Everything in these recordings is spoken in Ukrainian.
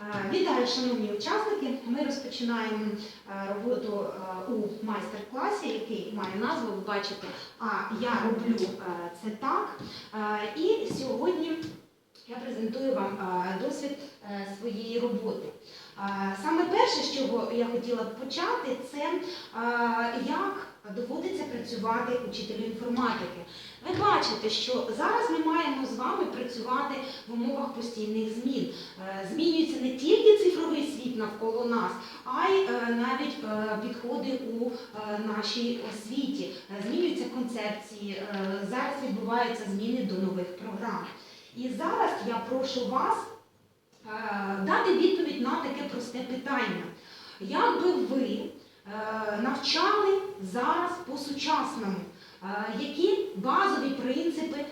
Е, Вітаю, шановні учасники. Ми розпочинаємо е, роботу е, у майстер-класі, який має назву, ви бачите, а я роблю е, це так. Е, І сьогодні я презентую вам е, досвід е, своєї роботи. Е, Саме перше, з чого я хотіла б почати, це е, як доводиться працювати учителю інформатики. Ви бачите, що зараз ми маємо з вами працювати в умовах постійних змін. Е, Змінюється не тільки цифровий світ навколо нас, а й е, навіть е, підходи у нашій освіті. Змінюються концепції, зараз відбуваються зміни до нових програм. І зараз я прошу вас дати відповідь на таке просте питання. Як би ви навчали зараз по-сучасному? Е, Які базові принципи е,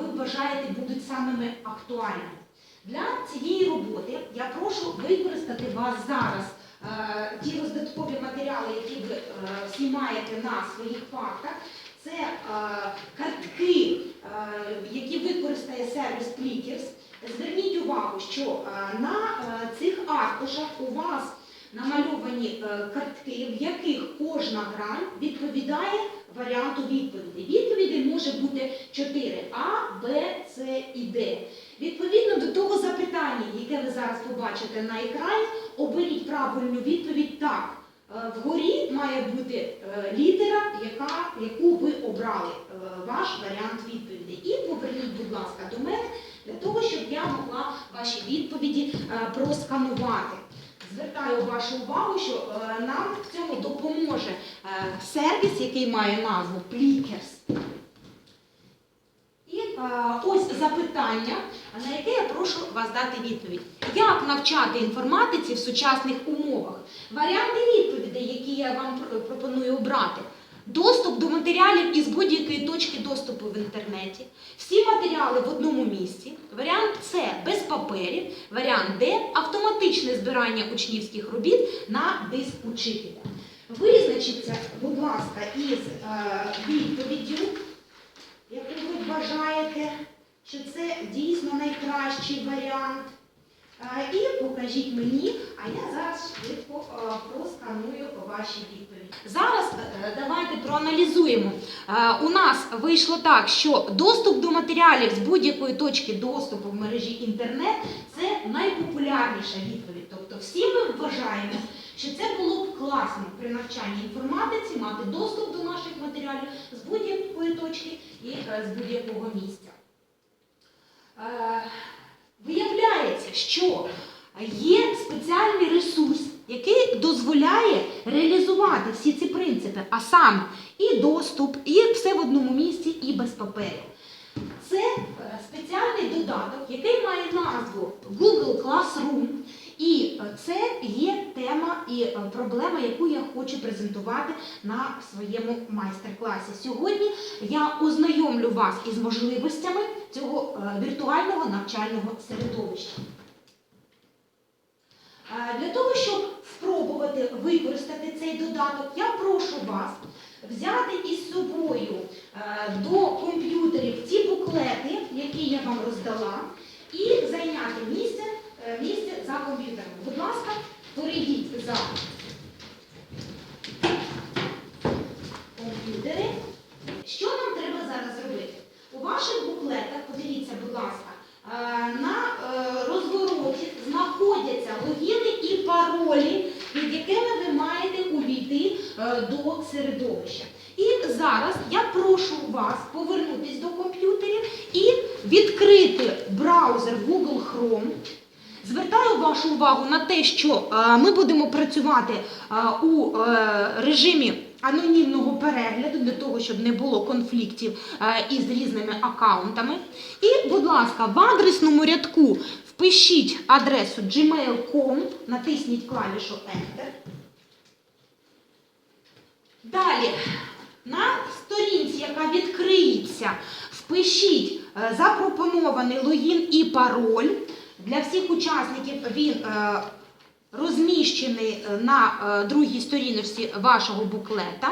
ви вважаєте будуть самими актуальними? Для цієї роботи я прошу використати вас зараз е, ті роздаткові матеріали, які ви е, всі маєте на своїх фактах. Це е, картки, е, які використає сервіс Clickers. Зверніть увагу, що е, на е, цих аркушах у вас намальовані е, картки, в яких кожна грань відповідає варіанту відповіді. Відповідей може бути 4 А, Б, С і Д. Відповідно до того запитання, яке ви зараз побачите на екрані, оберіть правильну відповідь так. Е, Вгорі має бути е, літера, яка, яку ви обрали, ваш варіант відповіді. І поверніть, будь ласка, до мене для того, щоб я могла ваші відповіді просканувати. Звертаю вашу увагу, що е, нам в цьому допоможе е, сервіс, який має назву Plickers. І е, ось запитання, на яке я прошу вас дати відповідь. Як навчати інформатиці в сучасних умовах? Варіанти відповідей, які я вам пропоную обрати. Доступ до матеріалів із будь-якої точки доступу в інтернеті. Всі матеріали в одному місці. Варіант С без паперів. Варіант Д автоматичне збирання учнівських робіт на диск учителя. Визначіться, будь ласка, із е, відповіддю, яку ви вважаєте, що це дійсно найкращий варіант. Е, І покажіть мені, а я зараз швидко е, просканую ваші відповіді. Зараз е, давайте проаналізуємо. Е, У нас вийшло так, що доступ до матеріалів з будь-якої точки доступу в мережі інтернет це найпопулярніша відповідь. Тобто всі ми вважаємо, що це було б класно при навчанні інформатиці мати доступ до наших матеріалів з будь-якої точки і е, з будь-якого місця. Виявляється, що є спеціальний ресурс, який дозволяє реалізувати всі ці принципи, а саме і доступ, і все в одному місці, і без паперів. Це е, спеціальний додаток, який має назву Google Classroom. І е, це є тема і е, проблема, яку я хочу презентувати на своєму майстер-класі. Сьогодні я ознайомлю вас із можливостями цього віртуального навчального середовища. Е, Для того, щоб спробувати використати цей додаток, я прошу вас взяти із собою е, до комп'ютерів ті буклети, які я вам роздала, і зайняти місце, е, місце за комп'ютером. Будь ласка, перейдіть за комп'ютери. Що нам треба зараз зробити? У ваших буклетах, подивіться, будь ласка, е, на е, розвороті знаходяться логіни і паролі, під якими ви маєте увійти е, до середовища. І зараз я прошу вас повернутися до комп'ютерів і відкрити браузер Google Chrome. Звертаю вашу увагу на те, що е, ми будемо працювати е, у е, режимі анонімного перегляду для того, щоб не було конфліктів із різними аккаунтами. І, будь ласка, в адресному рядку впишіть адресу gmail.com, натисніть клавішу Enter. Далі, на сторінці, яка відкриється, впишіть запропонований логін і пароль. Для всіх учасників він е, розміщений е, на е, другій сторінці вашого буклета.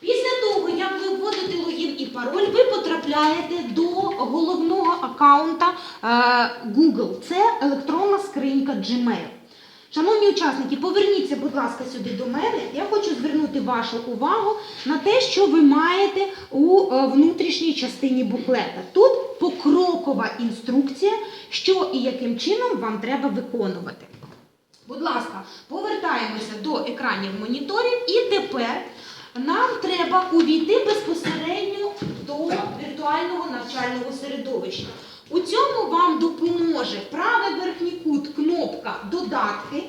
Після того, як ви вводите логін і пароль, ви потрапляєте до головного аккаунта Google. Це електронна скринька Gmail. Шановні учасники, поверніться, будь ласка, сюди до мене. Я хочу звернути вашу увагу на те, що ви маєте у е, внутрішній частині буклета. Тут покрокова інструкція, що і яким чином вам треба виконувати. Будь ласка, повертаємося до екранів моніторів і тепер нам треба увійти безпосередньо до віртуального навчального середовища. У цьому вам допоможе правий верхній кут кнопка Додатки.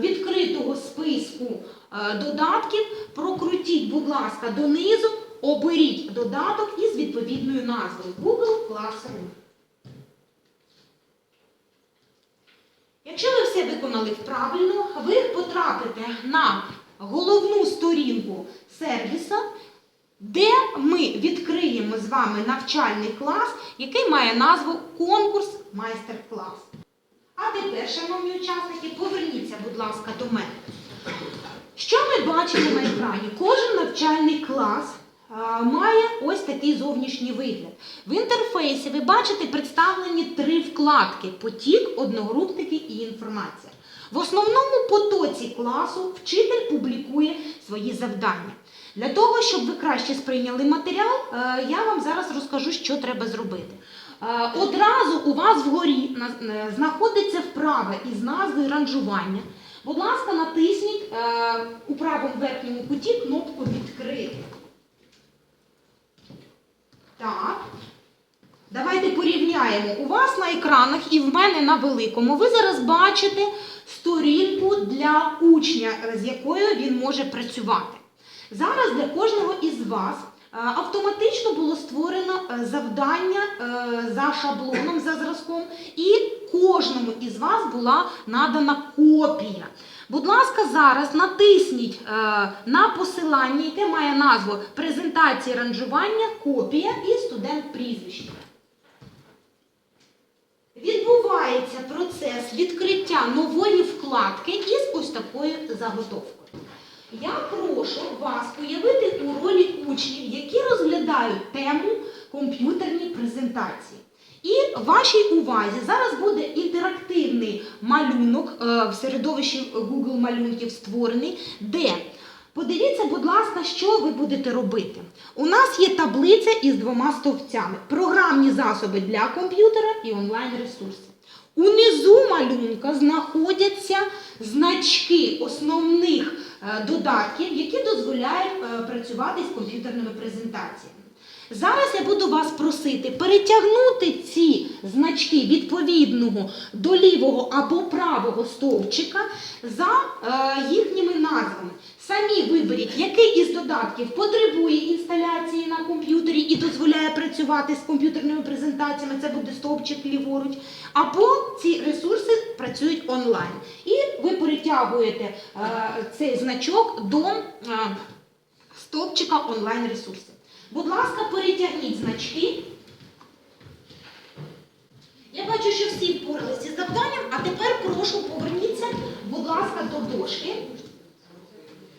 Відкритого списку е, додатків прокрутіть, будь ласка, донизу, оберіть додаток із відповідною назвою Google Classroom. Якщо ви все виконали правильно, ви потрапите на головну сторінку сервіса, де ми відкриємо з вами навчальний клас, який має назву Конкурс майстер-клас. А тепер, шановні учасники, поверніться, будь ласка, до мене. Що ми бачимо на екрані? Кожен навчальний клас має ось такий зовнішній вигляд. В інтерфейсі ви бачите представлені три вкладки: потік, одногрупники і інформація. В основному потоці класу вчитель публікує свої завдання. Для того, щоб ви краще сприйняли матеріал, е, я вам зараз розкажу, що треба зробити. Е, Одразу у вас вгорі е, знаходиться вправа із назвою ранжування. Будь ласка, натисніть е, у правому верхньому куті кнопку Відкрити. Так. Давайте порівняємо. У вас на екранах і в мене на великому. Ви зараз бачите сторінку для учня, з якою він може працювати. Зараз для кожного із вас автоматично було створено е, завдання е, за шаблоном, за зразком, і кожному із вас була надана копія. Будь ласка, зараз натисніть е, на посилання, яке має назву презентації ранжування, копія і студент прізвище. Відбувається процес відкриття нової вкладки із ось такою заготовкою. Я прошу вас уявити у ролі учнів, розглядають тему комп'ютерні презентації. І вашій увазі зараз буде інтерактивний малюнок е, в середовищі Google малюнків створений, де подивіться, будь ласка, що ви будете робити. У нас є таблиця із двома стовпцями: програмні засоби для комп'ютера і онлайн-ресурси. Унизу малюнка знаходяться значки основних е, додатків, які дозволяють е, працювати з комп'ютерними презентаціями. Зараз я буду вас просити перетягнути ці значки відповідного до лівого або правого стовпчика за е, їхніми назвами. Самі виберіть, який із додатків потребує інсталяції на комп'ютері і дозволяє працювати з комп'ютерними презентаціями. Це буде стовпчик ліворуч. Або ці ресурси працюють онлайн. І ви перетягуєте е, цей значок до е, стовпчика онлайн-ресурси. Будь ласка, перетягніть значки. Я бачу, що всі впоралися з завданням, а тепер прошу поверніться, будь ласка, до дошки.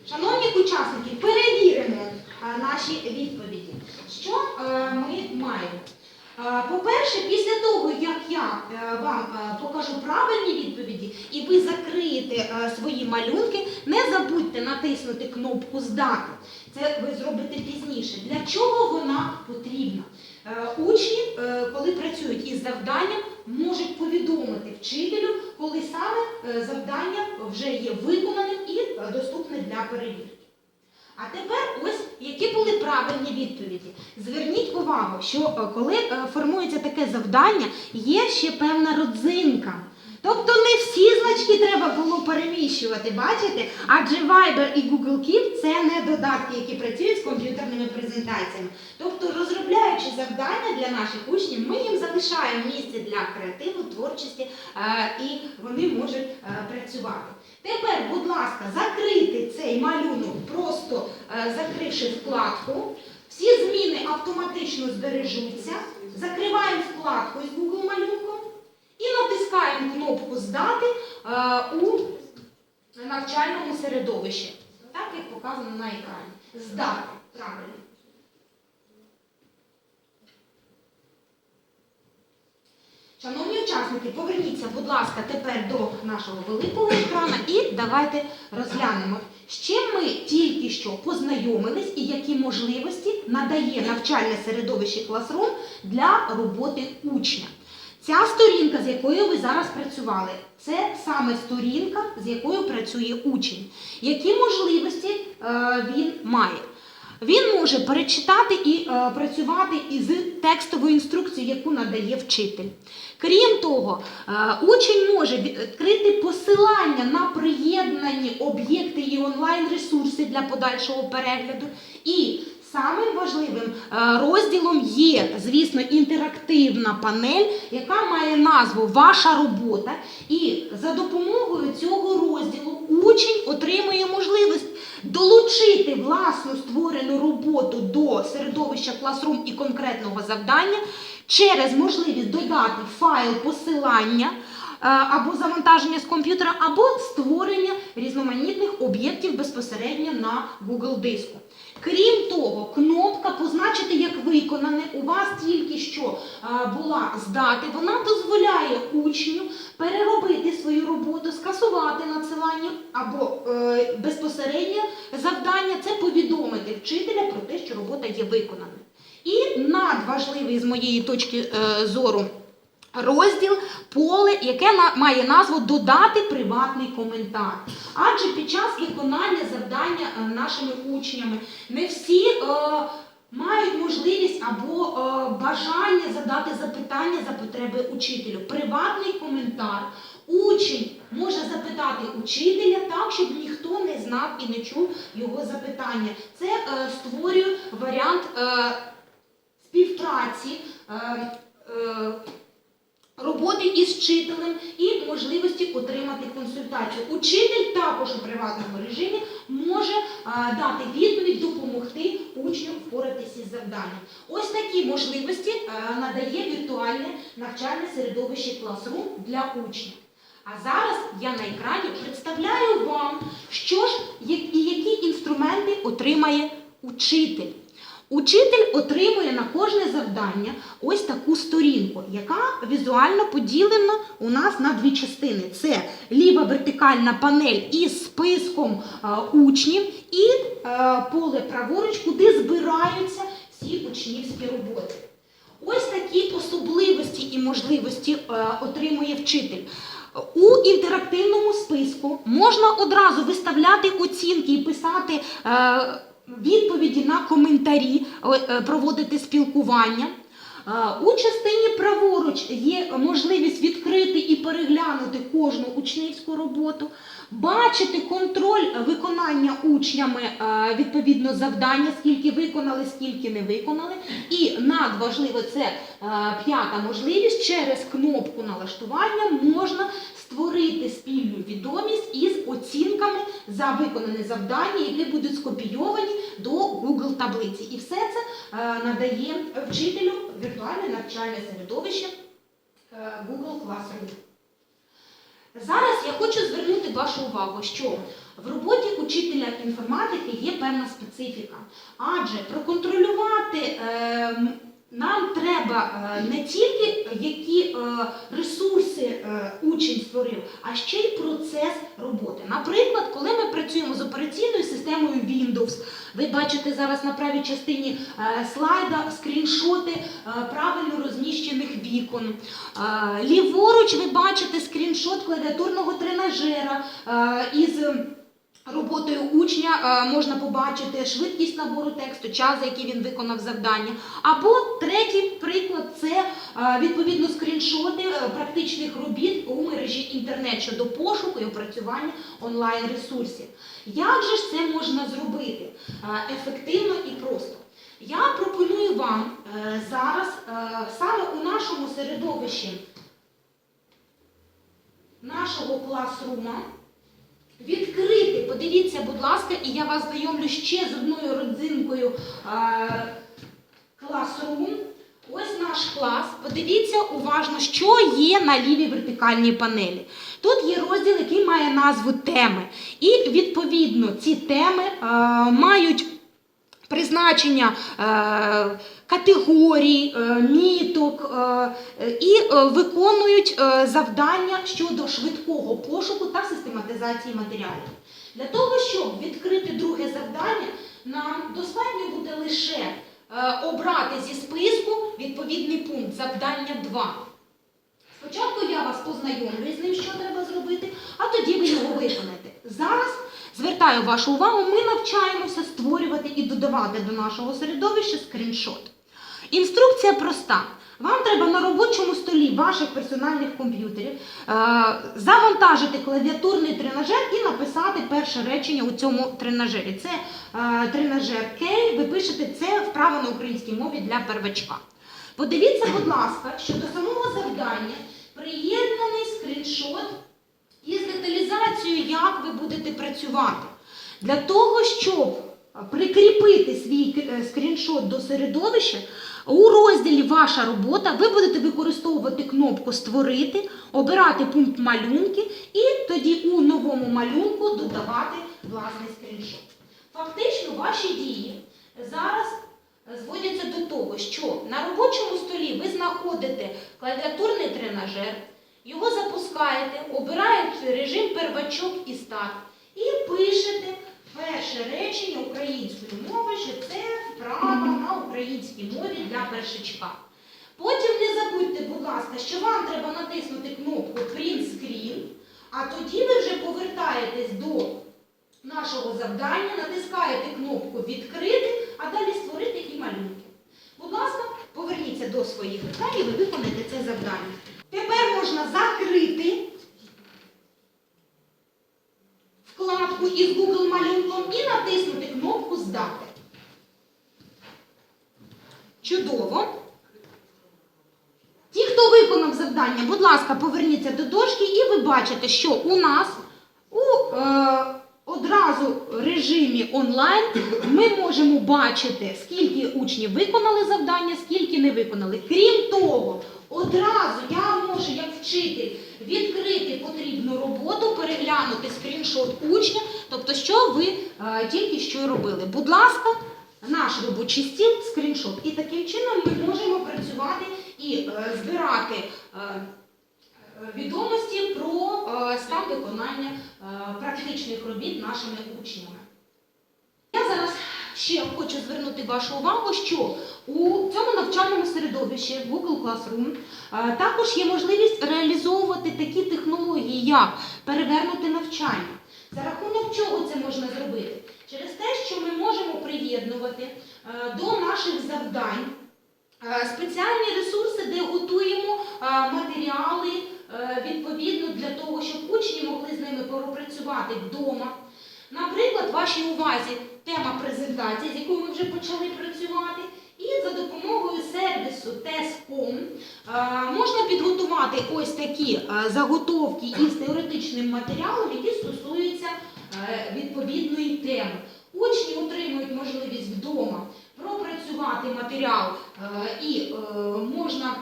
Шановні учасники, перевіримо е, наші відповіді. Що е, ми маємо? Е, По-перше, після того, як я вам покажу правильні відповіді, і ви закриєте свої малюнки, не забудьте натиснути кнопку Здати. Це ви зробите пізніше. Для чого вона потрібна? Е, Учні, е, коли працюють із завданням, можуть повідомити вчителю, коли саме е, завдання вже є виконаним і доступне для перевірки. А тепер ось які були правильні відповіді. Зверніть увагу, що коли формується таке завдання, є ще певна родзинка. Тобто не всі значки треба було переміщувати, бачите? Адже Viber і Google Keep – це не додатки, які працюють з комп'ютерними презентаціями. Тобто, розробляючи завдання для наших учнів, ми їм залишаємо місце для креативу, творчості е, і вони можуть е, працювати. Тепер, будь ласка, закрити цей малюнок, просто е, закривши вкладку. Всі зміни автоматично збережуться. Закриваємо вкладку із Google малюнком і натискаємо кнопку Здати е, у навчальному середовищі. Так, як показано на екрані. Здати. Правильно. Шановні учасники, поверніться, будь ласка, тепер до нашого великого екрану і давайте розглянемо, з чим ми тільки що познайомились і які можливості надає навчальне середовище класрум для роботи учня. Ця сторінка, з якою ви зараз працювали, це саме сторінка, з якою працює учень. Які можливості е, він має? Він може перечитати і е, працювати із текстовою інструкцією, яку надає вчитель. Крім того, е, учень може відкрити посилання на приєднані об'єкти і онлайн-ресурси для подальшого перегляду. І самим важливим е, розділом є, звісно, інтерактивна панель, яка має назву Ваша робота. І за допомогою цього розділу учень отримує можливість долучити власну створену роботу до середовища Classroom і конкретного завдання через можливість додати файл посилання або завантаження з комп'ютера, або створення різноманітних об'єктів безпосередньо на Google диску. Крім того, кнопка позначити як виконане у вас тільки що е, була здати, вона дозволяє учню переробити свою роботу, скасувати надсилання або е, безпосереднє завдання це повідомити вчителя про те, що робота є виконана. І надважливий з моєї точки е, зору розділ поле, яке має назву Додати приватний коментар. Адже під час виконання завдання е, нашими учнями не всі. е, Мають можливість або е, бажання задати запитання за потреби учителю. Приватний коментар. Учень може запитати учителя так, щоб ніхто не знав і не чув його запитання. Це е, створює варіант е, співпраці. Е, е, Роботи із вчителем і можливості отримати консультацію. Учитель також у приватному режимі може дати відповідь, допомогти учню впоратися із завданням. Ось такі можливості надає віртуальне навчальне середовище Classroom для учнів. А зараз я на екрані представляю вам, що ж і які інструменти отримає учитель. Учитель отримує на кожне завдання ось таку сторінку, яка візуально поділена у нас на дві частини. Це ліва вертикальна панель із списком е, учнів і е, поле праворуч, куди збираються всі учнівські роботи. Ось такі особливості і можливості е, отримує вчитель. У інтерактивному списку можна одразу виставляти оцінки і писати відповіді на коментарі, е, е, проводити спілкування. Е, У частині праворуч є можливість відкрити і переглянути кожну учнівську роботу, бачити контроль виконання учнями відповідно завдання, скільки виконали, скільки не виконали. І надважливо це п'ята можливість через кнопку налаштування можна створити спільну відомість із оцінками за виконане завдання, які будуть скопійовані до Google таблиці. І все це е, надає вчителю віртуальне навчальне середовище е, Google Classroom. Зараз я хочу звернути вашу увагу, що в роботі учителя інформатики є певна специфіка, адже проконтролювати е, м, нам треба е, не тільки які е, ресурси е, учень створив, а ще й процес роботи. Наприклад, коли ми працюємо з операційною системою Windows, ви бачите зараз на правій частині е, слайда скріншоти е, правильно розміщених вікон. Е, Ліворуч ви бачите скріншот клавіатурного тренажера е, із роботою учня е, можна побачити швидкість набору тексту, час, за який він виконав завдання. Або третій приклад це е, відповідно скріншоти е, практичних робіт у мережі інтернет щодо пошуку і опрацювання онлайн-ресурсів. Як же ж це можна зробити ефективно і просто? Я пропоную вам зараз саме у нашому середовищі нашого класрума відкрити, подивіться, будь ласка, і я вас знайомлю ще з одною родзинкою класу. Ось наш клас. Подивіться уважно, що є на лівій вертикальній панелі. Тут є розділ, який має назву теми. І відповідно ці теми мають призначення е, категорій, міток е, і е, виконують е, завдання щодо швидкого пошуку та систематизації матеріалів. Для того, щоб відкрити друге завдання, нам достатньо буде лише обрати зі списку відповідний пункт завдання 2. Спочатку я вас познайомлюю з ним, що треба зробити, а тоді ви його виконаєте. Зараз звертаю вашу увагу, ми навчаємося створювати і додавати до нашого середовища скріншот. Інструкція проста. Вам треба на робочому столі ваших персональних комп'ютерів е, завантажити клавіатурний тренажер і написати перше речення у цьому тренажері. Це е, тренажер Кей, ви пишете це вправо на українській мові для первачка. Подивіться, будь ласка, що до самого завдання приєднаний скріншот із деталізацією, як ви будете працювати. Для того, щоб прикріпити свій е, скріншот до середовища, у розділі Ваша робота ви будете використовувати кнопку Створити, обирати пункт малюнки і тоді у новому малюнку додавати власний скріншот. Фактично, ваші дії зараз зводяться до того, що на робочому столі ви знаходите клавіатурний тренажер, його запускаєте, обираєте режим первачок і старт і пишете перше речення українською мовою, що це вправа на українській мові для першачка. Потім не забудьте, будь ласка, що вам треба натиснути кнопку Print Screen, а тоді ви вже повертаєтесь до нашого завдання, натискаєте кнопку Відкрити, а далі створити і малюнки. Будь ласка, поверніться до своїх екран і ви виконаєте це завдання. Тепер можна закрити вкладку із Google малюнком і натиснути кнопку Здати. Чудово. Ті, хто виконав завдання, будь ласка, поверніться до дошки і ви бачите, що у нас у е, одразу режимі онлайн ми можемо бачити, скільки учнів виконали завдання, скільки не виконали. Крім того, одразу я можу, як вчитель, відкрити потрібну роботу, переглянути скріншот учня, тобто, що ви е, тільки що робили. Будь ласка, наш робочий стіл, скріншот. І таким чином ми можемо працювати і е, збирати. е, Відомості про е, стан виконання е, практичних робіт нашими учнями. Я зараз ще хочу звернути вашу увагу, що у цьому навчальному середовищі Google Classroom е, також є можливість реалізовувати такі технології, як перевернути навчання. За рахунок чого це можна зробити? Через те, що ми можемо приєднувати е, до наших завдань е, спеціальні ресурси, де готуємо е, матеріали відповідно для того, щоб учні могли з ними пропрацювати вдома. Наприклад, вашій увазі тема презентації, з якою ми вже почали працювати, і за допомогою сервісу TESCOM можна підготувати ось такі заготовки із теоретичним матеріалом, які стосуються відповідної теми. Учні отримують можливість вдома пропрацювати матеріал е, і е, можна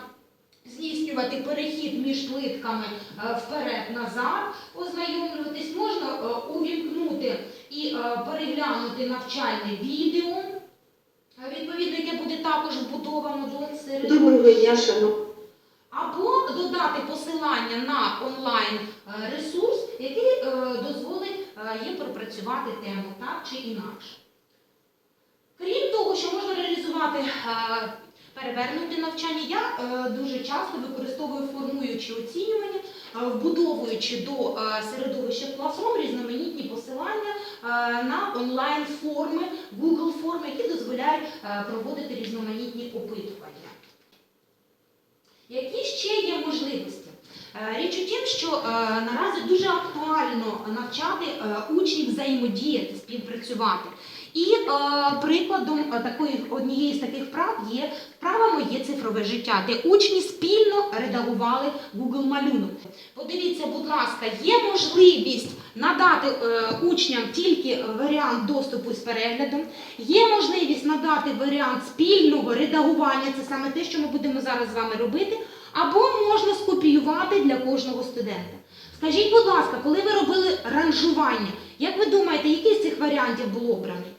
здійснювати перехід між плитками е, вперед-назад, ознайомлюватись, можна е, увімкнути і е, переглянути навчальне відео, е, відповідно, яке буде також вбудовано до середовища. Доброго дня, шановні. Або додати посилання на онлайн е, ресурс, який е, дозволить е, їм пропрацювати тему так чи інакше. Крім того, що можна реалізувати е, перевернути навчання, я е, дуже часто використовую формуючі оцінювання, вбудовуючи до середовища Classroom різноманітні посилання на онлайн форми, Google форми, які дозволяють проводити різноманітні опитування. Які ще є можливості? Е, Річ у тім, що е, наразі дуже актуально навчати е, учнів взаємодіяти, співпрацювати. І е, прикладом такої однієї з таких вправ є вправа Моє цифрове життя, де учні спільно редагували Google малюнок. Подивіться, будь ласка, є можливість надати е, учням тільки варіант доступу з переглядом, є можливість надати варіант спільного редагування, це саме те, що ми будемо зараз з вами робити, або можна скопіювати для кожного студента. Скажіть, будь ласка, коли ви робили ранжування, як ви думаєте, який з цих варіантів був обраний?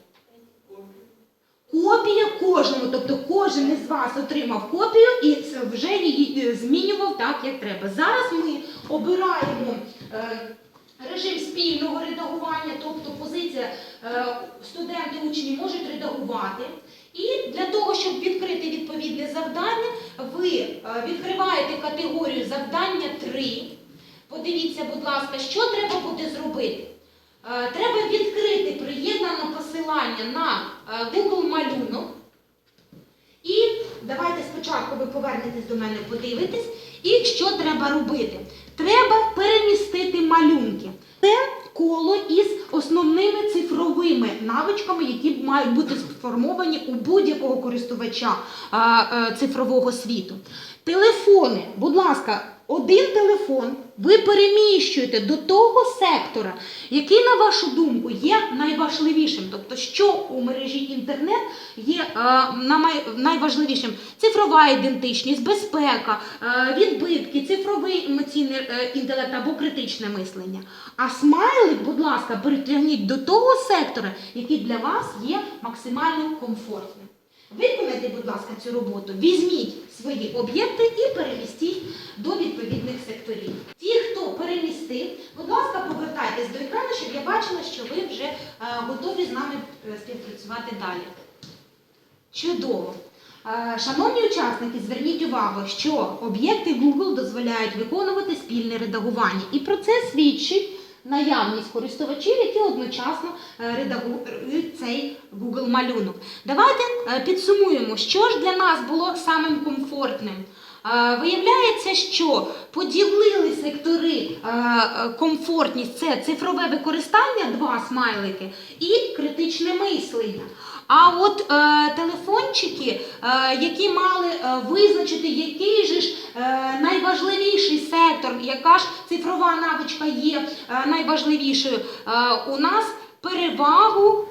Копія кожному, тобто кожен із вас отримав копію і вже її е, змінював так, як треба. Зараз ми обираємо е, режим спільного редагування, тобто позиція е, студенти, учні можуть редагувати. І для того, щоб відкрити відповідне завдання, ви е, відкриваєте категорію завдання 3. Подивіться, будь ласка, що треба буде зробити. Е, Треба відкрити приєднане посилання на е, Google малюнок. І давайте спочатку ви повернетесь до мене, подивитесь. І що треба робити? Треба перемістити малюнки. Це коло із основними цифровими навичками, які мають бути сформовані у будь-якого користувача а, цифрового світу. Телефони, будь ласка, один телефон ви переміщуєте до того сектора, який, на вашу думку, є найважливішим. Тобто, що у мережі інтернет є е, найважливішим: цифрова ідентичність, безпека, е, відбитки, цифровий емоційний е, інтелект або критичне мислення. А смайлик, будь ласка, перетягніть до того сектора, який для вас є максимально комфортним. Виконайте, будь ласка, цю роботу. Візьміть свої об'єкти і перемістіть до відповідних секторів. Ті, хто перемістив, будь ласка, повертайтесь до екрану, щоб я бачила, що ви вже е, готові з нами е, співпрацювати далі. Чудово. Е, Шановні учасники, зверніть увагу, що об'єкти Google дозволяють виконувати спільне редагування. І про це свідчить наявність користувачів, які одночасно е, редагують цей Google малюнок. Давайте е, підсумуємо, що ж для нас було самим комфортним. Е, Виявляється, що поділили сектори комфортність це цифрове використання, два смайлики, і критичне мислення. А от е, телефончики, е, які мали е, визначити, який же ж е, найважливіший сектор, яка ж цифрова навичка є е, найважливішою, е, у нас перевагу.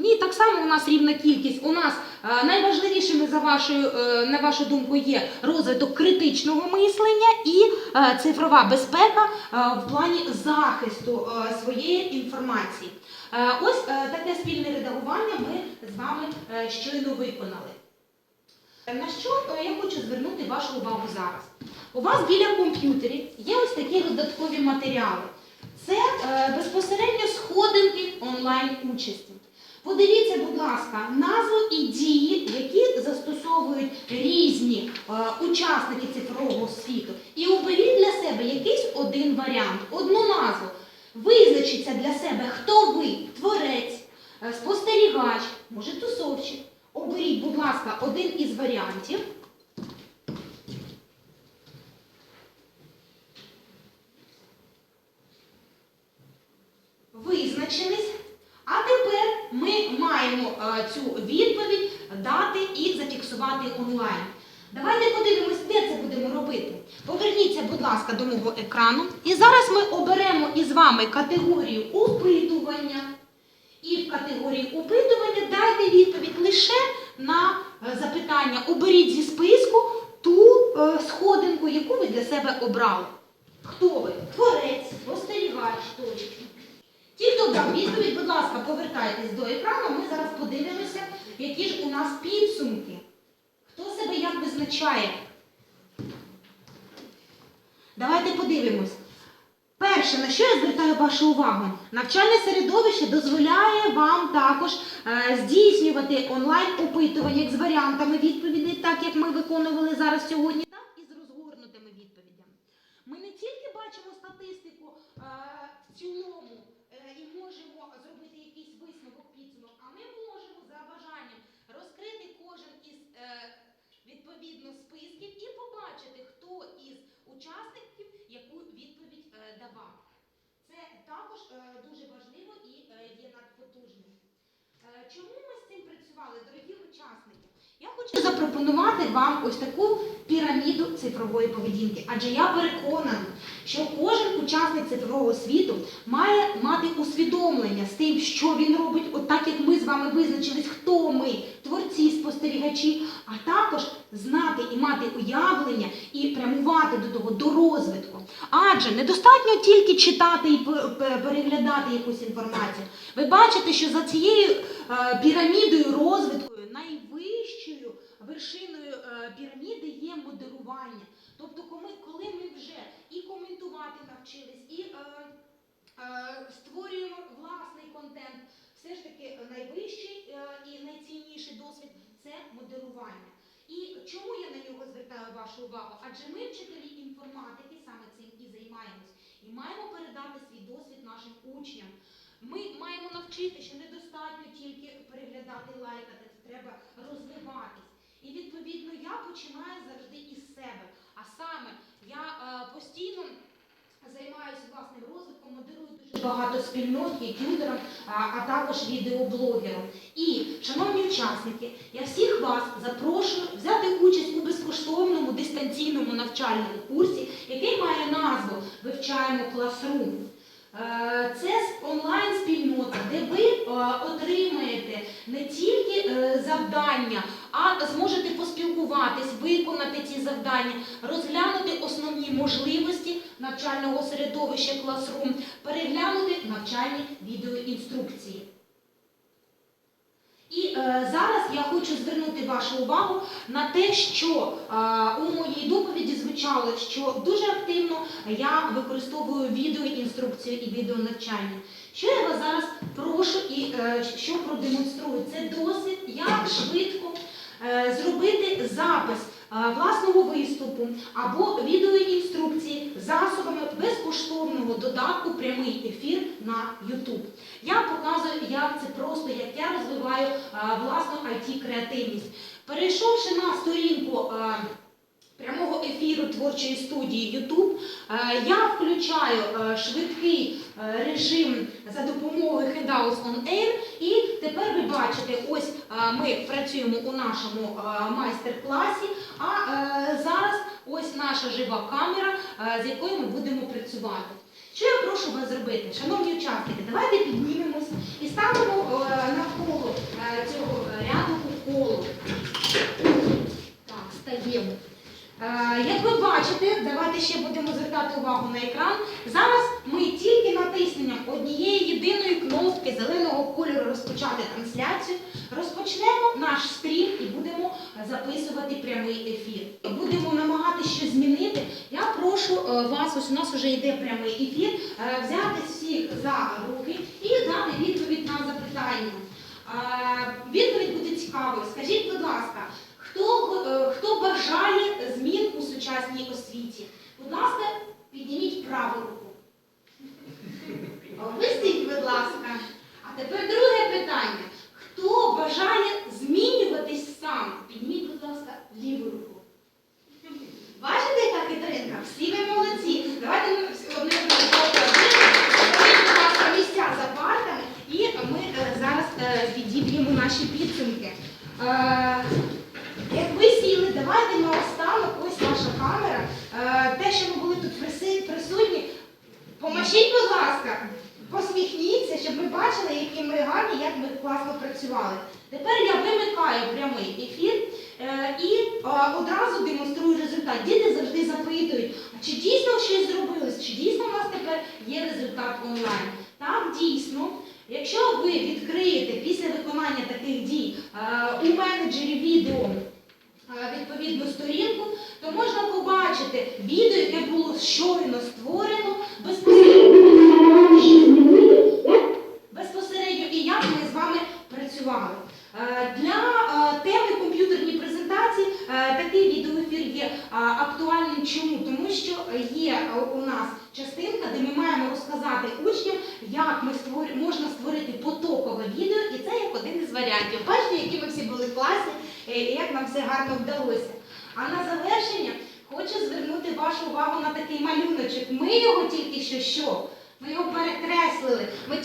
Ні, так само у нас рівна кількість. У нас е, найважливішими за вашою, е, на вашу думку є розвиток критичного мислення і е, цифрова безпека е, в плані захисту е, своєї інформації. Е, ось е, таке спільне редагування ми з вами е, щойно виконали. На що я хочу звернути вашу увагу зараз? У вас біля комп'ютерів є ось такі додаткові матеріали. Це безпосередньо сходинки онлайн участі. Подивіться, будь ласка, назву і дії, які застосовують різні е, учасники цифрового світу. І оберіть для себе якийсь один варіант, одну назву. Визначіться для себе, хто ви, творець, е, спостерігач, може тусовщик. Оберіть, будь ласка, один із варіантів. Визначились. А тепер ми маємо е, цю відповідь дати і зафіксувати онлайн. Давайте подивимось, де це будемо робити. Поверніться, будь ласка, до мого екрану. І зараз ми оберемо із вами категорію опитування. І в категорії опитування дайте відповідь лише на е, запитання. Оберіть зі списку ту е, сходинку, яку ви для себе обрали. Хто ви? Творець, спостерігач, точно. Ті, хто дав відповідь, будь ласка, повертайтесь до екрану. Ми зараз подивимося, які ж у нас підсумки. Як визначає? Давайте подивимось. Перше, на що я звертаю вашу увагу? Навчальне середовище дозволяє вам також е, здійснювати онлайн-опитування з варіантами відповідей, так як ми виконували зараз сьогодні, так і з розгорнутими відповідями. Ми не тільки бачимо статистику е, в цілому е, і можемо зробити якийсь висновок підсумок, а ми можемо за бажанням розкрити кожен із е, відповідно списків і побачити, хто із учасників яку відповідь е, давав. Це також е, дуже важливо і е, є надпотужним. Е, Чому ми з цим працювали, дорогі учасники? Я хочу запропонувати вам ось таку піраміду цифрової поведінки, адже я переконана, що кожен учасник цифрового світу має мати усвідомлення з тим, що він робить, от так як ми з вами визначились, хто ми, творці, спостерігачі, а також знати і мати уявлення і прямувати до того до розвитку. Адже недостатньо тільки читати і пе- пе- переглядати якусь інформацію. Ви бачите, що за цією е, пірамідою розвитку вершиною е, піраміди є модерування. Тобто, коли, ми вже і коментувати навчились, і е, е, створюємо власний контент, все ж таки найвищий і найцінніший досвід це модерування. І чому я на нього звертаю вашу увагу? Адже ми, вчителі інформатики, саме цим і займаємось, і маємо передати свій досвід нашим учням. Ми маємо навчити, що недостатньо тільки переглядати, лайкати, треба розвиватись. І відповідно я починаю завжди із себе. А саме я е, постійно займаюся власним розвитком, модерую дуже багато спільнот, є тюдером, а, а також відеоблогером. І, шановні учасники, я всіх вас запрошую взяти участь у безкоштовному дистанційному навчальному курсі, який має назву Вивчаємо Classroom. Е, Це онлайн-спільнота, де ви е, отримаєте не тільки е, завдання, а зможете поспілкуватись, виконати ці завдання, розглянути основні можливості навчального середовища Classroom, переглянути навчальні відеоінструкції. І е, зараз я хочу звернути вашу увагу на те, що е, у моїй доповіді звучало, що дуже активно я використовую відеоінструкцію і відеонавчання. Що я вас зараз прошу і е, що продемонструю? Це досвід, як швидко зробити запис е, власного виступу або відеоінструкції засобами безкоштовного додатку прямий ефір на YouTube. Я показую, як це просто, як я розвиваю е, власну IT-креативність. Перейшовши на сторінку е, прямого ефіру творчої студії YouTube, е, я включаю е, швидкий е, режим за допомогою Headhouse on Air, і тепер ви бачите, ось ми працюємо у нашому майстер-класі, а зараз ось наша жива камера, з якою ми будемо працювати. Що я прошу вас зробити, шановні учасники, давайте піднімемось і ставимо навколо цього ряду у коло. Так, стаємо. Е, Як ви бачите, давайте ще будемо звертати увагу на екран. Зараз ми тільки натисненням однієї єдиної кнопки зеленого кольору розпочати трансляцію, розпочнемо наш стрім і будемо записувати прямий ефір. Будемо намагатися щось змінити. Я прошу е, вас, ось у нас вже йде прямий ефір, е, взяти всіх за руки і дати відповідь на запитання. Відповідь буде цікавою. Скажіть, будь ласка, Хто, е, хто бажає змін у сучасній освіті? Будь ласка, підніміть праву руку. Опустіть, будь ласка. А тепер друге питання. Хто бажає змінюватись сам? Підніміть, будь ласка, ліву руку. Бачите, яка хитринка? Всі ви молодці. Давайте ми всі одне одного поаплодуємо. Займіть, будь ласка, місця за партами, і ми е, зараз е, підіб'ємо наші підсумки. Е, як ви сіли, давайте наостанок, ось наша камера. Е, те, що ми були тут приси- присутні, помашіть, будь ласка, посміхніться, щоб ми бачили, які ми гарні, як ми класно працювали. Тепер я вимикаю прямий ефір е, і е, одразу демонструю результат. Діти завжди запитують, а чи дійсно щось зробилось, чи дійсно у нас тепер є результат онлайн. Так, дійсно. Якщо ви відкриєте після виконання таких дій е, у менеджері відео е, відповідну сторінку, то можна побачити відео, яке було щойно створено безпосередньо, безпосередньо і як ми з вами працювали. Е, Для е, теми комп'ютерні презентації е, такий відеоефір є е, актуальним. Чому? Тому що є е, у нас частинка, де ми маємо розказати учням, як ми створю- можна створити потокове відео, і це як один із варіантів. Бачите, які ми всі були класні, е, і як нам все гарно вдалося. А на завершення хочу звернути вашу увагу на такий малюночок. Ми його тільки що що? Ми його перекреслили. Ми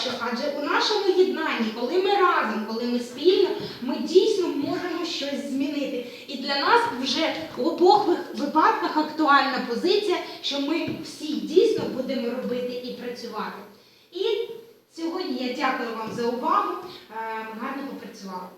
що адже у нашому єднанні, коли ми разом, коли ми спільно, ми дійсно можемо щось змінити. І для нас вже в обох випадках актуальна позиція, що ми всі дійсно будемо робити і працювати. І сьогодні я дякую вам за увагу. Е, Гарно попрацювали.